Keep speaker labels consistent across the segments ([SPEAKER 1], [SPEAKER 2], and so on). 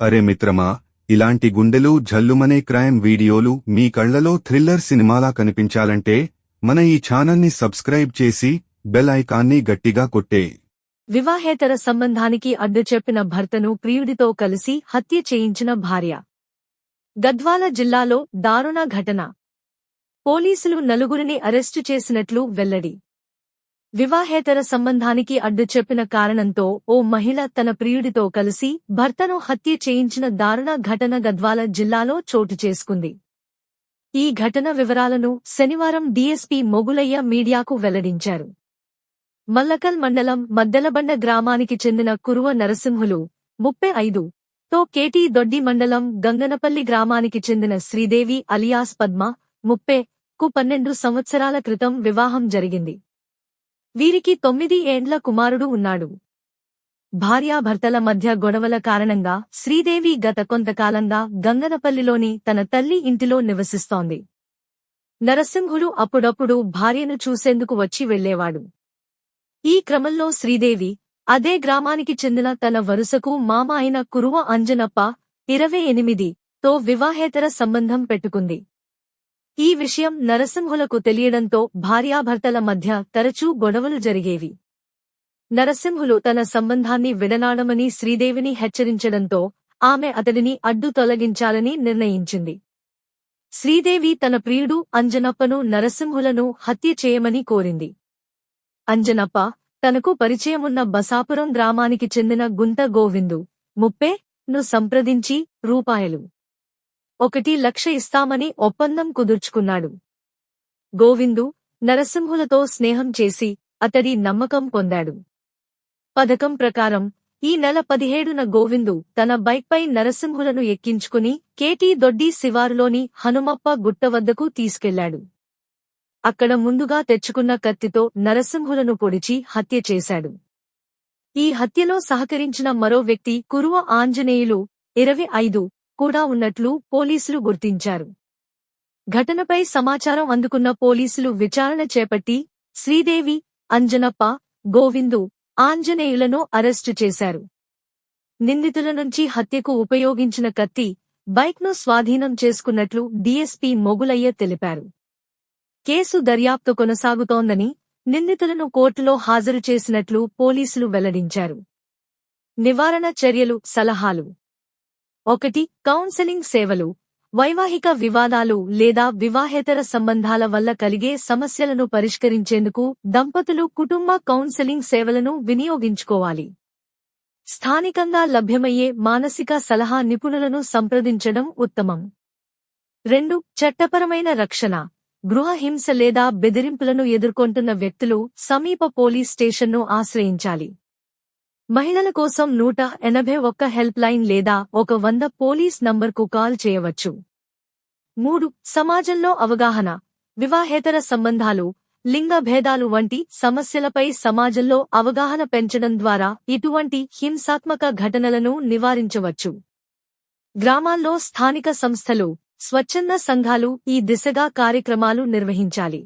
[SPEAKER 1] అరే మిత్రమా ఇలాంటి గుండెలు జల్లుమనే క్రైమ్ వీడియోలు మీ కళ్ళలో థ్రిల్లర్ సినిమాలా కనిపించాలంటే మన ఈ ఛానల్ని సబ్స్క్రైబ్ చేసి బెల్ ఐకాన్ని గట్టిగా కొట్టే.
[SPEAKER 2] వివాహేతర సంబంధానికి అడ్డుచెప్పిన భర్తను ప్రియుడితో కలిసి హత్య చేయించిన భార్య. గద్వాల జిల్లాలో దారుణ ఘటన. పోలీసులు నలుగురిని అరెస్టు చేసినట్లు వెల్లడి. వివాహేతర సంబంధానికి అడ్డు చెప్పిన కారణంతో ఓ మహిళ తన ప్రియుడితో కలిసి భర్తను హత్య చేయించిన దారుణ ఘటన గద్వాల జిల్లాలో చోటు చేసుకుంది. ఈ ఘటన వివరాలను శనివారం డీఎస్పీ మొగులయ్య మీడియాకు వెల్లడించారు. మల్లకల్ మండలం మద్దెలబండ గ్రామానికి చెందిన కురువ నరసింహులు ముప్పై ఐదు తో కేటీ దొడ్డి మండలం గంగనపల్లి గ్రామానికి చెందిన శ్రీదేవి అలియాస్ పద్మ ముప్పై కు పన్నెండు సంవత్సరాల క్రితం వివాహం జరిగింది. వీరికి తొమ్మిది ఏండ్ల కుమారుడు ఉన్నాడు. భార్యాభర్తల మధ్య గొడవల కారణంగా శ్రీదేవి గత కొంతకాలంగా గంగనపల్లిలోని తన తల్లి ఇంటిలో నివసిస్తోంది. నరసింహుడు అప్పుడప్పుడు భార్యను చూసేందుకు వచ్చి వెళ్ళేవాడు ఈ క్రమంలో శ్రీదేవి అదే గ్రామానికి చెందిన తన వరుసకు మామ అయిన కురువ అంజనప్ప ఇరవై ఎనిమిది తో వివాహేతర సంబంధం పెట్టుకుంది. ఈ విషయం నరసింహులకు తెలియడంతో భార్యాభర్తల మధ్య తరచూ గొడవలు జరిగేవి. నరసింహులు తన సంబంధాన్ని విడనాడమని శ్రీదేవిని హెచ్చరించడంతో ఆమె అతడిని అడ్డు తొలగించాలని నిర్ణయించింది. శ్రీదేవి తన ప్రియుడు అంజనప్పను నరసింహులను హత్య చేయమని కోరింది. అంజనప్ప తనకు పరిచయమున్న బసాపురం గ్రామానికి చెందిన గుంత గోవిందు ముప్పే ను సంప్రదించి రూపాయలు. ఒకటి లక్ష ఇస్తామని ఒప్పందం కుదుర్చుకున్నాడు. గోవిందు నరసింహులతో స్నేహం చేసి అతడి నమ్మకం పొందాడు. పథకం ప్రకారం ఈ నెల పదిహేడున గోవిందు తన బైక్పై నరసింహులను ఎక్కించుకుని కేటీ దొడ్డి శివారులోని హనుమప్ప గుట్ట వద్దకు తీసుకెళ్ళాడు. అక్కడ ముందుగా తెచ్చుకున్న కత్తితో నరసింహులను పొడిచి హత్య చేశాడు. ఈ హత్యలో సహకరించిన మరో వ్యక్తి కురువ ఆంజనేయులు ఇరవై ఐదు కూడా ఉన్నట్లు పోలీసులు గుర్తించారు. ఘటనపై సమాచారం అందుకున్న పోలీసులు విచారణ చేపట్టి శ్రీదేవి అంజనప్ప గోవిందు ఆంజనేయులను అరెస్టు చేశారు. నిందితుల నుంచి హత్యకు ఉపయోగించిన కత్తి బైక్ను స్వాధీనం చేసుకున్నట్లు డీఎస్పీ మొగులయ్య తెలిపారు. కేసు దర్యాప్తు కొనసాగుతోందని నిందితులను కోర్టులో హాజరు చేసినట్లు పోలీసులు వెల్లడించారు. నివారణ చర్యలు సలహాలు ఒకటి కౌన్సెలింగ్ సేవలు. వైవాహిక వివాదాలు లేదా వివాహేతర సంబంధాల వల్ల కలిగే సమస్యలను పరిష్కరించేందుకు దంపతులు కుటుంబ కౌన్సెలింగ్ సేవలను వినియోగించుకోవాలి. స్థానికంగా లభ్యమయ్యే మానసిక సలహా నిపుణులను సంప్రదించడం ఉత్తమం. రెండు చట్టపరమైన రక్షణ. గృహ హింస లేదా బెదిరింపులను ఎదుర్కొంటున్న వ్యక్తులు సమీప పోలీస్ స్టేషన్ను ఆశ్రయించాలి. మహిళల కోసం నూట ఎనభై ఒక్క హెల్ప్ లైన్ లేదా ఒక వంద పోలీస్ నంబర్కు కాల్ చేయవచ్చు. మూడు సమాజంలో అవగాహన వివాహేతర సంబంధాలు లింగ భేదాలు వంటి సమస్యలపై సమాజంలో అవగాహన పెంచడం ద్వారా ఇటువంటి హింసాత్మక ఘటనలను నివారించవచ్చు. గ్రామాల్లో స్థానిక సంస్థలు స్వచ్ఛంద సంఘాలు ఈ దిశగా కార్యక్రమాలు నిర్వహించాలి.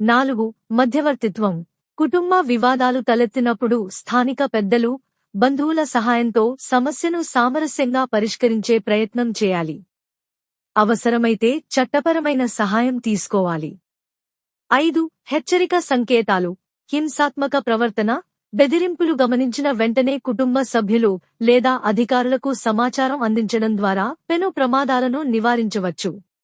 [SPEAKER 2] నాలుగు మధ్యవర్తిత్వం కుటుంబ వివాదాలు తలెత్తినప్పుడు స్థానిక పెద్దలు బంధువుల సహాయంతో సమస్యను సామరస్యంగా పరిష్కరించే ప్రయత్నం చేయాలి. అవసరమైతే చట్టపరమైన సహాయం తీసుకోవాలి. ఐదు హెచ్చరిక సంకేతాలు హింసాత్మక ప్రవర్తన బెదిరింపులు గమనించిన వెంటనే కుటుంబ సభ్యులు లేదా అధికారులకు సమాచారం అందించడం ద్వారా పెను ప్రమాదాలను నివారించవచ్చు.